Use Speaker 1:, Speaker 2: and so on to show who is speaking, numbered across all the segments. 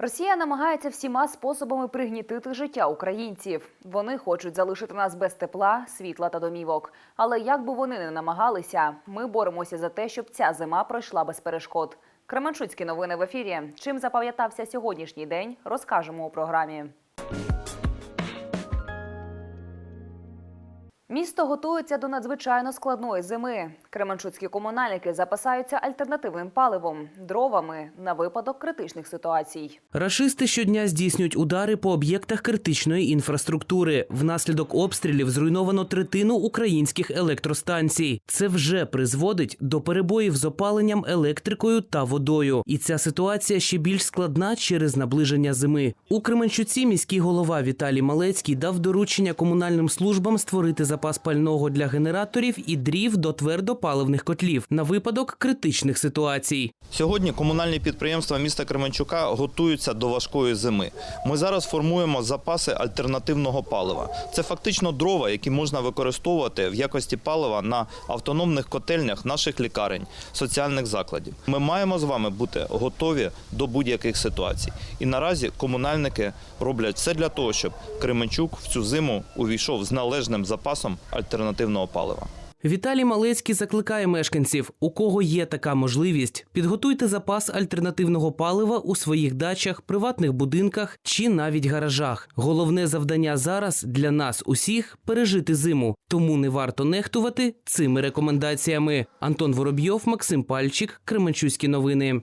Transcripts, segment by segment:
Speaker 1: Росія намагається всіма способами пригнітити життя українців. Вони хочуть залишити нас без тепла, світла та домівок. Але як би вони не намагалися, ми боремося за те, щоб ця зима пройшла без перешкод. Кременчуцькі новини в ефірі. Чим запам'ятався сьогоднішній день, розкажемо у програмі. Місто готується до надзвичайно складної зими. Кременчуцькі комунальники запасаються альтернативним паливом дровами на випадок критичних ситуацій.
Speaker 2: Рашисти щодня здійснюють удари по об'єктах критичної інфраструктури. Внаслідок обстрілів зруйновано третину українських електростанцій. Це вже призводить до перебоїв з опаленням електрикою та водою. І ця ситуація ще більш складна через наближення зими. У Кременчуці міський голова Віталій Малецький дав доручення комунальним службам створити запас пального для генераторів і дрів до твердопаливних котлів на випадок критичних ситуацій.
Speaker 3: Сьогодні комунальні підприємства міста Кременчука готуються до важкої зими. Ми зараз формуємо запаси альтернативного палива. Це фактично дрова, які можна використовувати в якості палива на автономних котельнях наших лікарень, соціальних закладів. Ми маємо з вами бути готові до будь-яких ситуацій. І наразі комунальники роблять все для того, щоб Кременчук в цю зиму увійшов з належним запасом альтернативного палива.
Speaker 2: Віталій Малецький закликає мешканців, у кого є така можливість, підготуйте запас альтернативного палива у своїх дачах, приватних будинках чи навіть гаражах. Головне завдання зараз для нас усіх пережити зиму, тому не варто нехтувати цими рекомендаціями. Антон Воробйов, Максим Пальчик, Кременчуські новини.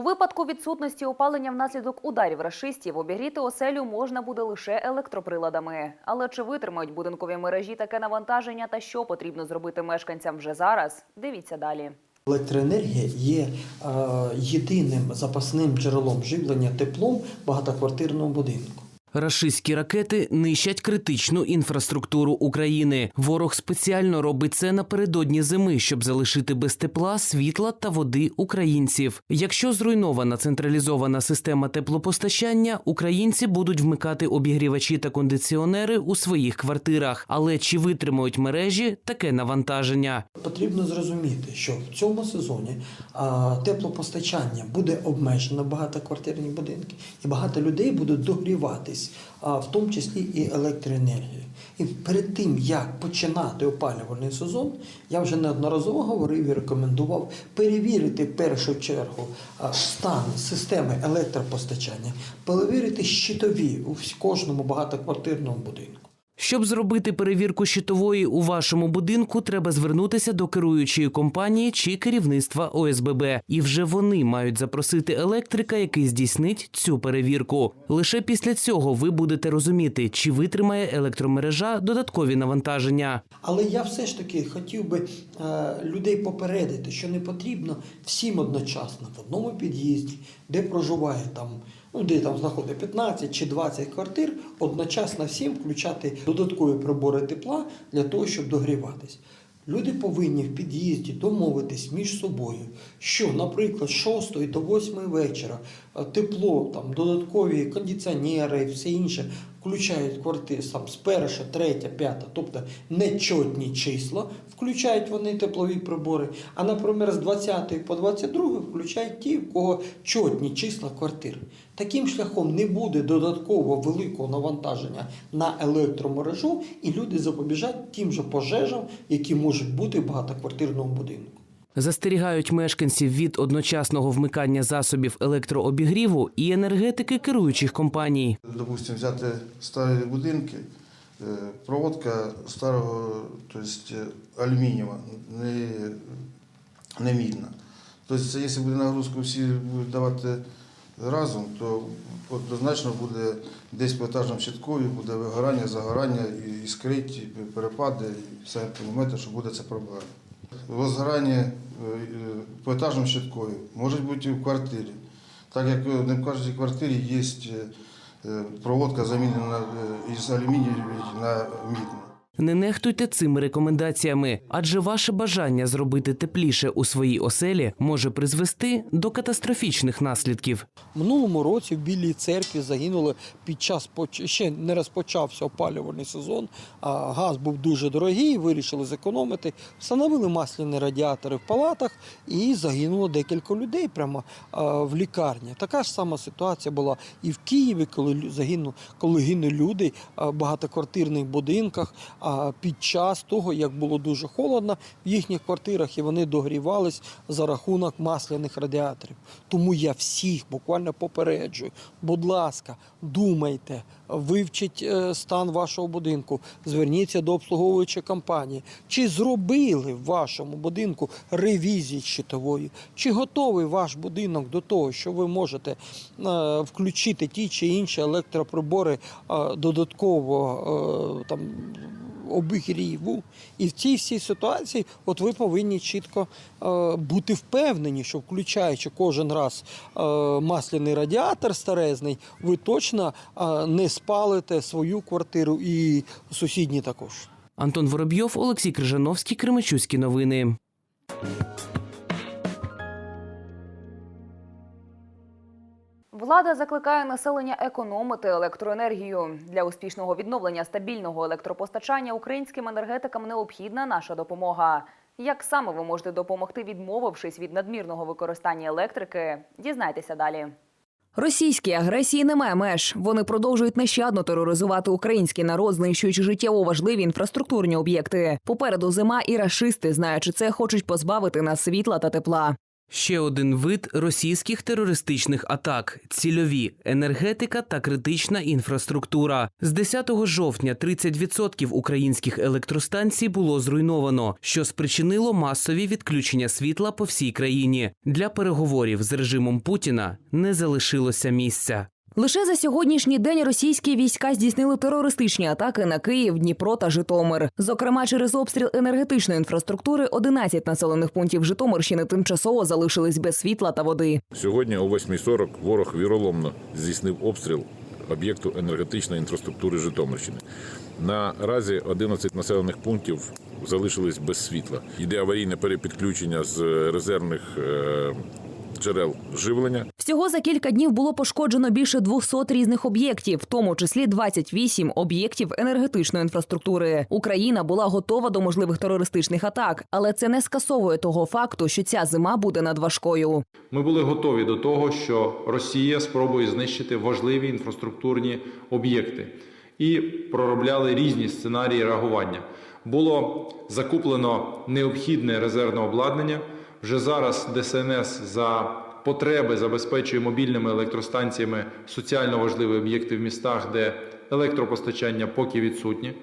Speaker 1: У випадку відсутності опалення внаслідок ударів рашистів обігріти оселю можна буде лише електроприладами. Але чи витримають будинкові мережі таке навантаження та що потрібно зробити мешканцям вже зараз? Дивіться далі.
Speaker 4: Електроенергія є е, єдиним запасним джерелом живлення теплом багатоквартирного будинку.
Speaker 2: Рашистські ракети нищать критичну інфраструктуру України. Ворог спеціально робить це напередодні зими, щоб залишити без тепла, світла та води українців. Якщо зруйнована централізована система теплопостачання, українці будуть вмикати обігрівачі та кондиціонери у своїх квартирах. Але чи витримають мережі таке навантаження?
Speaker 4: Потрібно зрозуміти, що в цьому сезоні теплопостачання буде обмежено багатоквартирні будинки, і багато людей будуть догріватись, а, в тому числі і електроенергії. І перед тим, як починати опалювальний сезон, я вже неодноразово говорив і рекомендував перевірити в першу чергу стан системи електропостачання, перевірити щитові у кожному багатоквартирному будинку.
Speaker 2: Щоб зробити перевірку щитової у вашому будинку, треба звернутися до керуючої компанії чи керівництва ОСББ. І вже вони мають запросити електрика, який здійснить цю перевірку. Лише після цього ви будете розуміти, чи витримає електромережа додаткові навантаження.
Speaker 4: Але я все ж таки хотів би е, людей попередити, що не потрібно всім одночасно в одному під'їзді, де проживає там, ну де там знаходить 15 чи 20 квартир, одночасно всім включати додаткові прибори тепла для того, щоб догріватись. Люди повинні в під'їзді домовитись між собою, що, наприклад, з 6 до 8 вечора тепло, там, додаткові кондиціонери і все інше включають квартири там, з перша, третя, п'ята, тобто нечотні числа, включають вони теплові прибори, а, наприклад, з 20 по 22 включають ті, в кого чотні числа квартир. Таким шляхом не буде додатково великого навантаження на електромережу, і люди запобіжать тим же пожежам, які можуть бути в багатоквартирному будинку.
Speaker 2: Застерігають мешканців від одночасного вмикання засобів електрообігріву і енергетики керуючих компаній.
Speaker 5: Допустим, взяти старі будинки, е, проводка старого, тобто алюмінієва, не, не мідна. Тобто, якщо буде нагрузку всі будуть давати разом, то однозначно буде десь по етажному щиткові, буде вигорання, загорання, і іскрить, перепади, і все розумієте, що буде це проблема. Возгорання е, е, по етажам щиткові може бути і в квартирі. Так як е, не в кожній квартирі є проводка замінена із алюмінію на мідну.
Speaker 2: Не нехтуйте цими рекомендаціями, адже ваше бажання зробити тепліше у своїй оселі може призвести до катастрофічних наслідків.
Speaker 4: Минулому році в Білій церкві загинули під час ще не розпочався опалювальний сезон. А газ був дуже дорогий, вирішили зекономити. Встановили масляні радіатори в палатах і загинуло декілька людей прямо в лікарні. Така ж сама ситуація була і в Києві, коли лю- загину, коли гинули люди в багатоквартирних будинках. А під час того, як було дуже холодно в їхніх квартирах, і вони догрівались за рахунок масляних радіаторів. Тому я всіх буквально попереджую. Будь ласка, думайте, вивчіть е, стан вашого будинку, зверніться до обслуговуючої компанії. Чи зробили в вашому будинку ревізії щитової? Чи готовий ваш будинок до того, що ви можете е, включити ті чи інші електроприбори е, додатково там обігріву. І в цій всій ситуації, от ви повинні чітко е, бути впевнені, що включаючи кожен раз е, масляний радіатор старезний, ви точно е, не спалите свою квартиру і сусідні також.
Speaker 2: Антон Воробйов, Олексій Крижановський, Кременчуцькі новини.
Speaker 1: Влада закликає населення економити електроенергію. Для успішного відновлення стабільного електропостачання українським енергетикам необхідна наша допомога. Як саме ви можете допомогти, відмовившись від надмірного використання електрики? Дізнайтеся далі. Російській агресії немає меж. Вони продовжують нещадно тероризувати український народ, знищуючи життєво важливі інфраструктурні об'єкти. Попереду зима і рашисти, знаючи це, хочуть позбавити нас світла та тепла.
Speaker 2: Ще один вид російських терористичних атак: цільові енергетика та критична інфраструктура. З 10 жовтня 30% українських електростанцій було зруйновано, що спричинило масові відключення світла по всій країні. Для переговорів з режимом Путіна не залишилося місця.
Speaker 1: Лише за сьогоднішній день російські війська здійснили терористичні атаки на Київ, Дніпро та Житомир. Зокрема, через обстріл енергетичної інфраструктури 11 населених пунктів Житомирщини тимчасово залишились без світла та води.
Speaker 6: Сьогодні о 8.40 ворог віроломно здійснив обстріл об'єкту енергетичної інфраструктури Житомирщини. Наразі 11 населених пунктів залишились без світла. Йде аварійне перепідключення з резервних е, джерел живлення.
Speaker 1: Всього за кілька днів було пошкоджено більше 200 різних об'єктів, в тому числі 28 об'єктів енергетичної інфраструктури. Україна була готова до можливих терористичних атак, але це не скасовує того факту, що ця зима буде надважкою.
Speaker 7: Ми були готові до того, що Росія спробує знищити важливі інфраструктурні об'єкти і проробляли різні сценарії реагування. Було закуплено необхідне резервне обладнання. Вже зараз ДСНС за потреби забезпечує мобільними електростанціями соціально важливі об'єкти в містах, де електропостачання поки відсутнє.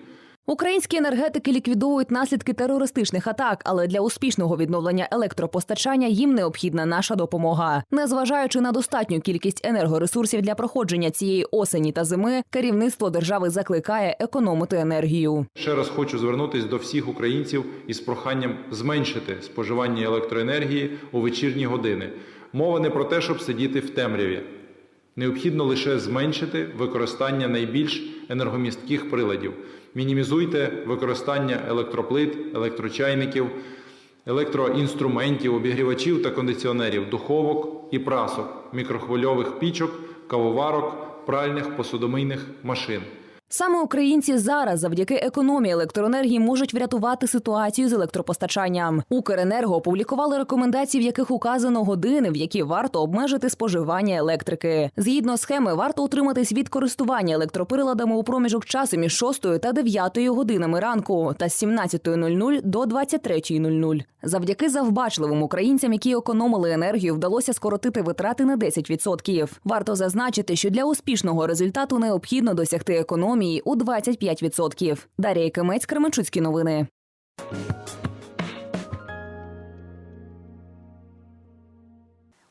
Speaker 1: Українські енергетики ліквідовують наслідки терористичних атак, але для успішного відновлення електропостачання їм необхідна наша допомога. Незважаючи на достатню кількість енергоресурсів для проходження цієї осені та зими, керівництво держави закликає економити енергію.
Speaker 7: Ще раз хочу звернутися до всіх українців із проханням зменшити споживання електроенергії у вечірні години. Мова не про те, щоб сидіти в темряві. Необхідно лише зменшити використання найбільш енергомістких приладів. Мінімізуйте використання електроплит, електрочайників, електроінструментів, обігрівачів та кондиціонерів, духовок і прасок, мікрохвильових пічок, кавоварок, пральних посудомийних машин.
Speaker 1: Саме українці зараз, завдяки економії електроенергії, можуть врятувати ситуацію з електропостачанням. Укренерго опублікували рекомендації, в яких указано години, в які варто обмежити споживання електрики. Згідно схеми, варто утриматись від користування електроприладами у проміжок часу між 6 та 9 годинами ранку та з 17.00 до 23.00. Завдяки завбачливим українцям, які економили енергію, вдалося скоротити витрати на 10%. Варто зазначити, що для успішного результату необхідно досягти економії у 25%. Дар'я Якимець, Кременчуцькі новини.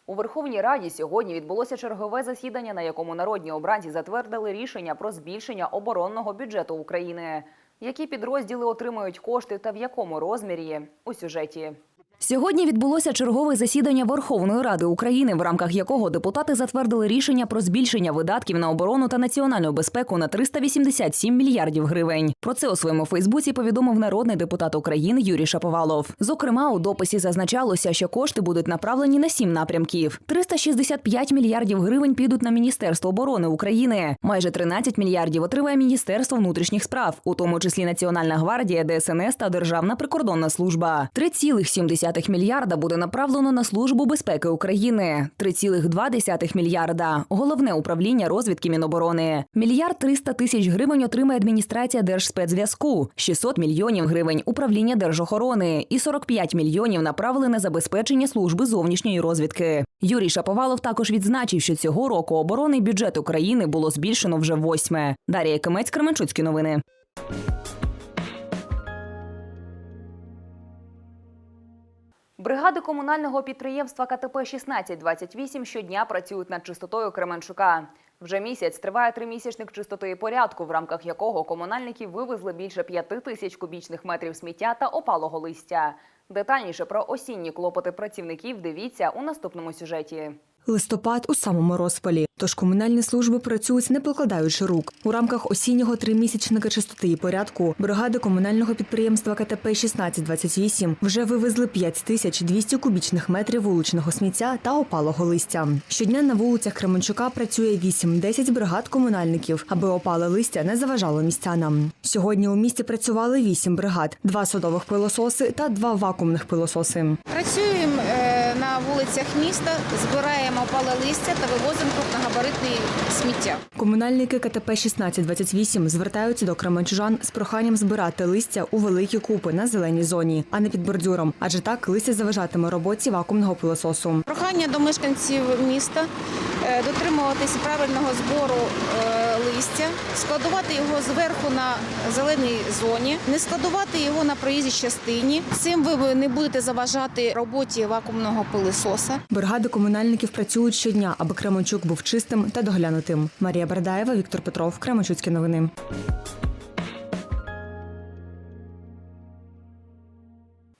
Speaker 1: У Верховній Раді сьогодні відбулося чергове засідання, на якому народні обранці затвердили рішення про збільшення оборонного бюджету України. Які підрозділи отримають кошти та в якому розмірі у сюжеті? Сьогодні відбулося чергове засідання Верховної Ради України, в рамках якого депутати затвердили рішення про збільшення видатків на оборону та національну безпеку на 387 мільярдів гривень. Про це у своєму Фейсбуці повідомив народний депутат України Юрій Шаповалов. Зокрема, у дописі зазначалося, що кошти будуть направлені на сім напрямків: 365 мільярдів гривень підуть на Міністерство оборони України. Майже 13 мільярдів отримає Міністерство внутрішніх справ, у тому числі Національна гвардія, ДСНС та Державна прикордонна служба. 3,7 мільярда буде направлено на службу безпеки України. 3,2 мільярда головне управління розвідки Міноборони. Мільярд 300 тисяч гривень отримає адміністрація Держспецзв'язку, 600 мільйонів гривень управління держохорони і 45 мільйонів направили на забезпечення служби зовнішньої розвідки. Юрій Шаповалов також відзначив, що цього року оборонний бюджет України було збільшено вже восьме. Дар'я Кимець, Кременчуцькі новини. Бригади комунального підприємства КТП 1628 щодня працюють над чистотою Кременчука. Вже місяць триває тримісячник чистоти і порядку, в рамках якого комунальники вивезли більше п'яти тисяч кубічних метрів сміття та опалого листя. Детальніше про осінні клопоти працівників дивіться у наступному сюжеті.
Speaker 8: Листопад у самому розпалі. Тож комунальні служби працюють не покладаючи рук. У рамках осіннього тримісячника чистоти і порядку бригади комунального підприємства КТП 1628 вже вивезли 5200 кубічних метрів вуличного сміття та опалого листя. Щодня на вулицях Кременчука працює 8-10 бригад комунальників, аби опале листя не заважало містянам. Сьогодні у місті працювали 8 бригад: два садових пилососи та два вакуумних пилососи.
Speaker 9: Працюємо е, на вулицях міста, збираємо опале листя та вивозимо крупногабаритне сміття.
Speaker 8: Комунальники КТП 1628 звертаються до кременчужан з проханням збирати листя у великі купи на зеленій зоні, а не під бордюром, адже так листя заважатиме роботі вакуумного пилососу.
Speaker 9: Прохання до мешканців міста е, дотримуватись правильного збору е, листя, складувати його зверху на зеленій зоні, не складувати його на проїзній частині. Цим ви не будете заважати роботі вакуумного пилососа.
Speaker 8: Бригади комунальників працюють щодня, аби Кременчук був чистим та доглянутим. Марія Бердаєва, Віктор Петров, Кременчуцькі новини.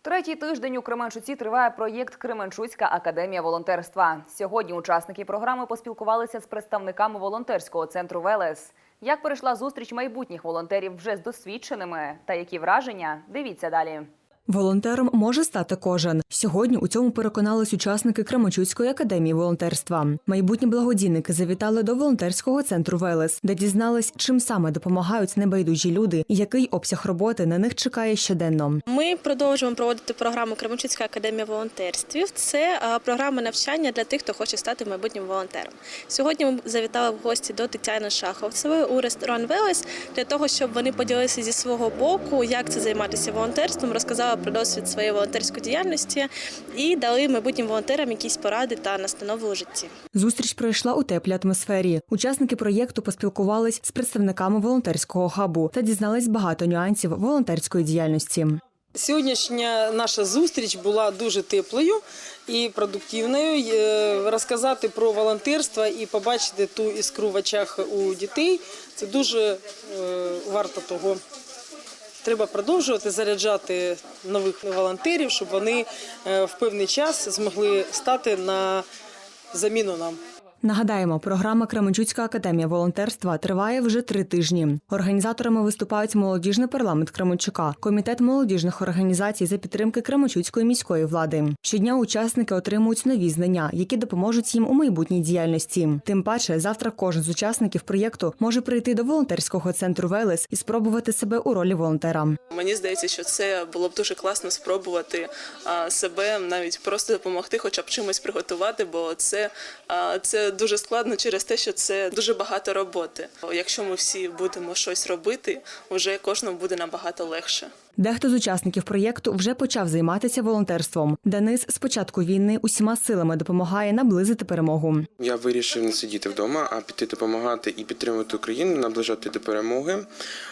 Speaker 1: Третій тиждень у Кременчуці триває проєкт Кременчуцька академія волонтерства. Сьогодні учасники програми поспілкувалися з представниками волонтерського центру Велес. Як пройшла зустріч майбутніх волонтерів вже з досвідченими та які враження? Дивіться далі.
Speaker 8: Волонтером може стати кожен. Сьогодні у цьому переконались учасники Кременчуцької академії волонтерства. Майбутні благодійники завітали до волонтерського центру Велес, де дізнались, чим саме допомагають небайдужі люди і який обсяг роботи на них чекає щоденно.
Speaker 10: Ми продовжуємо проводити програму Кременчуцька академія волонтерствів. Це програма навчання для тих, хто хоче стати майбутнім волонтером. Сьогодні ми завітали в гості до Тетяни Шаховцевої у ресторан Велес для того, щоб вони поділилися зі свого боку, як це займатися волонтерством, про досвід своєї волонтерської діяльності і дали майбутнім волонтерам якісь поради та настанови у житті.
Speaker 8: Zустріч пройшла у теплій атмосфері. Учасники проєкту поспілкувались з представниками волонтерського хабу та дізнались багато нюансів волонтерської діяльності.
Speaker 11: Сьогоднішня наша зустріч була дуже теплою і продуктивною. Е, Розказати про волонтерство і побачити ту іскру в очах у дітей це дуже е, варто того. Треба продовжувати заряджати нових волонтерів, щоб вони е, в певний час змогли стати на заміну нам.
Speaker 8: Нагадаємо, програма Кременчуцька академія волонтерства триває вже три тижні. Організаторами виступають молодіжний парламент Кременчука, комітет молодіжних організацій за підтримки Кременчуцької міської влади. Щодня учасники отримують нові знання, які допоможуть їм у майбутній діяльності. Тим паче, завтра кожен з учасників проєкту може прийти до волонтерського центру Велес і спробувати себе у ролі волонтера.
Speaker 10: Мені здається, що це було б дуже класно спробувати себе навіть просто допомогти, хоча б чимось приготувати, бо це, а, це дуже складно через те, що це дуже багато роботи. Якщо ми всі будемо щось робити, вже кожному буде набагато легше.
Speaker 8: Дехто з учасників проєкту вже почав займатися волонтерством. Денис з початку війни усіма силами допомагає наблизити перемогу.
Speaker 12: Я вирішив не сидіти вдома, а піти допомагати і підтримувати Україну, наближати до перемоги.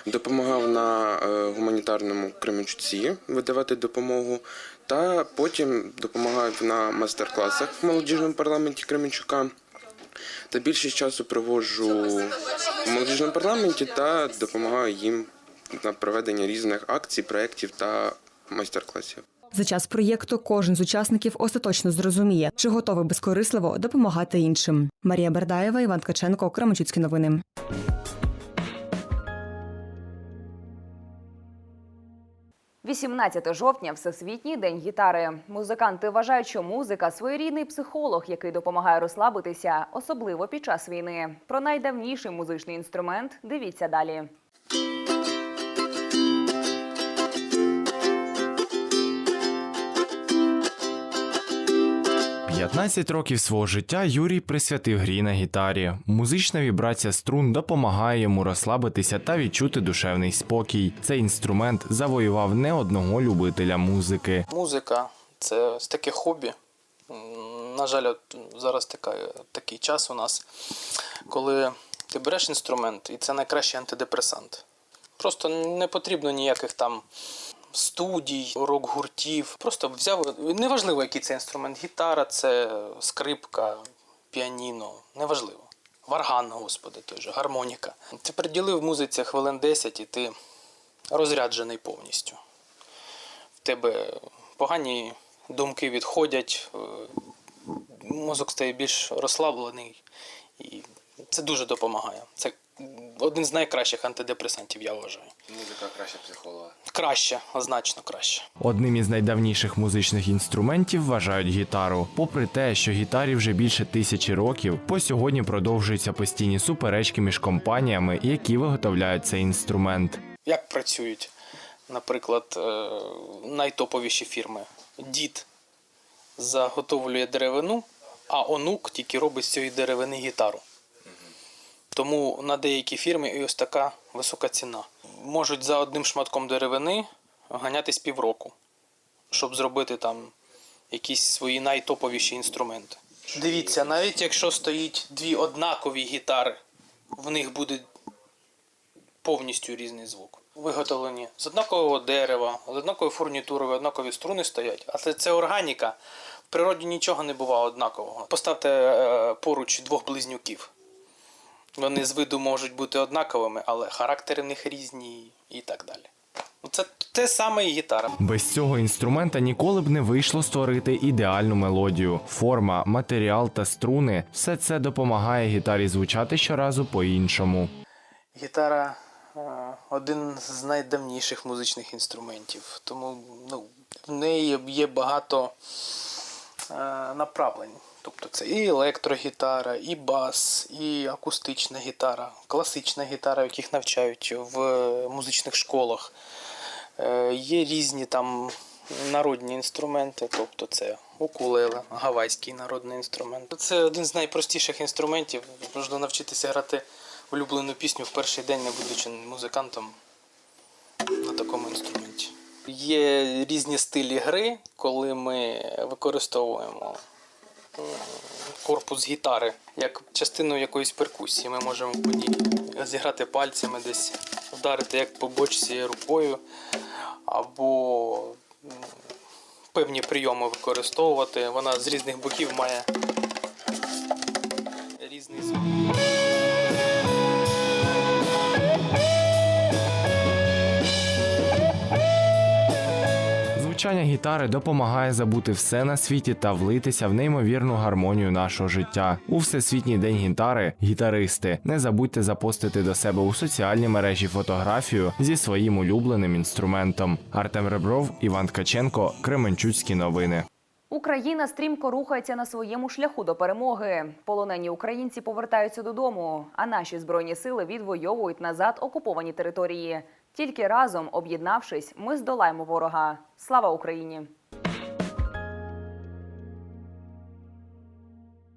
Speaker 12: Допомагав на е, гуманітарному Кременчуці видавати допомогу. Та потім допомагав на майстер-класах в молодіжному парламенті Кременчука. Та більшість часу проводжу в молодіжному парламенті та допомагаю їм на проведення різних акцій, проєктів та майстер-класів.
Speaker 8: За час проєкту кожен з учасників остаточно зрозуміє, чи готовий безкорисливо допомагати іншим. Марія Бердаєва, Іван Ткаченко, Кременчуцькі новини.
Speaker 1: – 18 жовтня – Всесвітній день гітари. Музиканти вважають, що музика – своєрідний психолог, який допомагає розслабитися, особливо під час війни. Про найдавніший музичний інструмент дивіться далі.
Speaker 13: 15 років свого життя Юрій присвятив грі на гітарі. Музична вібрація струн допомагає йому розслабитися та відчути душевний спокій. Цей інструмент завоював не одного любителя музики.
Speaker 14: Музика це таке хобі. На жаль, от зараз така, такий час у нас, коли ти береш інструмент, і це найкращий антидепресант. Просто не потрібно ніяких там студій, рок-гуртів. Просто взяв, неважливо, який це інструмент. Гітара, це скрипка, піаніно, неважливо. Варган, господи, той же, гармоніка. Ти приділив музиці хвилин 10 і ти розряджений повністю в тебе погані думки відходять, е, мозок стає більш розслаблений, і це дуже допомагає. Це один з найкращих антидепресантів, я вважаю.
Speaker 12: Музика краще психолога.
Speaker 14: Краще, значно краще.
Speaker 13: Одним із найдавніших музичних інструментів вважають гітару. Попри те, що гітарі вже більше тисячі років, по сьогодні продовжуються постійні суперечки між компаніями, які виготовляють цей інструмент.
Speaker 14: Як працюють, наприклад, е, найтоповіші фірми? Дід заготовлює деревину, а онук тільки робить з цієї деревини гітару. Тому на деякі фірми і ось така висока ціна. Можуть за одним шматком деревини ганятись півроку, щоб зробити там якісь свої найтоповіші інструменти. Дивіться, навіть якщо стоїть дві однакові гітари, в них буде повністю різний звук. Виготовлені з однакового дерева, з однакової фурнітури, однакові струни стоять. А це, це органіка. В природі нічого не буває однакового. Поставте е, поруч двох близнюків. Вони з виду можуть бути однаковими, але характери в них різні і так далі. Ну, Це те саме і гітара.
Speaker 13: Без цього інструмента ніколи б не вийшло створити ідеальну мелодію. Форма, матеріал та струни все це допомагає гітарі звучати щоразу по-іншому.
Speaker 14: Гітара е, один з найдавніших музичних інструментів, тому ну, в неї є багато е, направлень. Тобто це і електрогітара, і бас, і акустична гітара, класична гітара, яких навчають в музичних школах. Е, Є різні там народні інструменти, тобто це укулеле, гавайський народний інструмент. Це один з найпростіших інструментів. Можна навчитися грати улюблену пісню в перший день, не будучи музикантом на такому інструменті. Є різні стилі гри, коли ми використовуємо корпус гітари як частину якоїсь перкусії. Ми можемо по ній зіграти пальцями десь, вдарити як по бочці рукою, або певні прийоми використовувати. Вона з різних боків має
Speaker 13: Звучання гітари допомагає забути все на світі та влитися в неймовірну гармонію нашого життя. У всесвітній день гітари, гітаристи, не забудьте запостити до себе у соціальні мережі фотографію зі своїм улюбленим інструментом. Артем Ребров, Іван Ткаченко, Кременчуцькі новини.
Speaker 1: Україна стрімко рухається на своєму шляху до перемоги. Полонені українці повертаються додому, а наші збройні сили відвоюють назад окуповані території. Тільки разом, об'єднавшись, ми здолаємо ворога. Слава Україні!